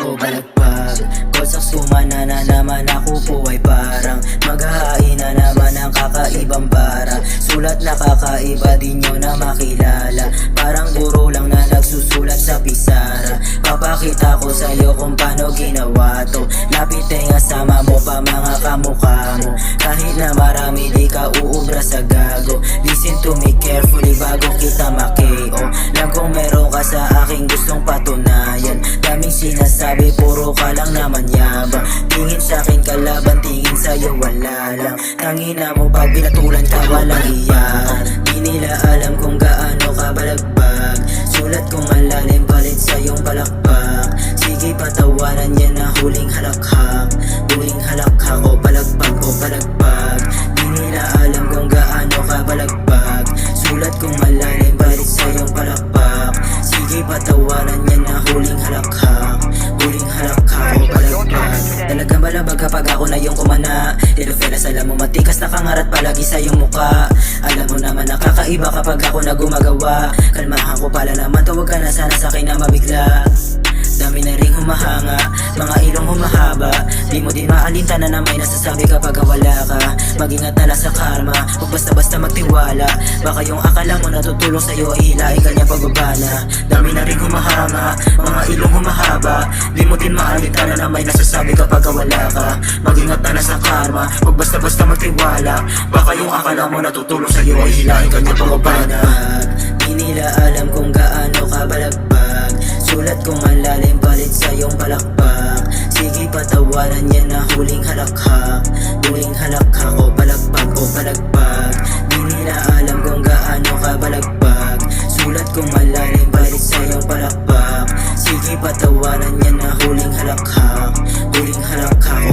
O balagpag Bagsak sumana na naman ako po ay parang Maghahain na naman ang kakaibang bara. Sulat na kakaiba din nyo na makilala. Parang guro lang na nagsusulat sa pisara Papakita ko sa'yo kung paano ginawa to. Lapit nga sama mo pa mga kamukha mo. Kahit na marami di ka uubra sa gago. Listen to me carefully bago kita makeo. Lang kung meron ka sa aking gustong patunayan. Daming sinasabi puro ka lang naman yabang Tingin sa akin kalaban tingin sa'yo wala lang. Tangina mo pag binatulan ka walang iyan Di nila alam kung gaano Sige patawanan yan na huling halakhak. Huling halakhak o palagpag o palagpag. Di nila alam kung gaano ka balagbag. Sulat kong malalim palit sa iyong palakpak. Sige patawanan yan na huling halakhak. Huling halakhak o palagpag. Talagang balabag kapag ako na yung kumana. Hello fellas alam mo matikas na kangarat palagi sa iyong muka Alam mo naman nakakaiba kapag ako na gumagawa. Kalmahan ko pala naman tawag ka na sana sa akin na mabigla Dami na rin humahanga, mga ilong humahaba. Di mo din maalintan na may nasasabi kapag wala ka. Mag-ingat na sa karma, huwag basta-basta magtiwala. Baka yung akala mo natutulong sa'yo ay hilahin kanya pagbabana Dami na rin humahanga, mga ilong humahaba. Di mo din maalintan na may nasasabi kapag wala ka. Mag-ingat na sa karma, huwag basta-basta magtiwala. Baka yung akala mo natutulong sa'yo ay hilahin kanya pagbabana Di nila alam kung gaano ka balagbag Sulat kong malalim Patawanan yan na huling halakhak Huling halakhak o palagpag o palagpag Di nila alam kung gaano ka balagbag. Sulat kong malalim palit sa iyong palakpak. Sige patawanan yan na huling halakhak Huling halakhak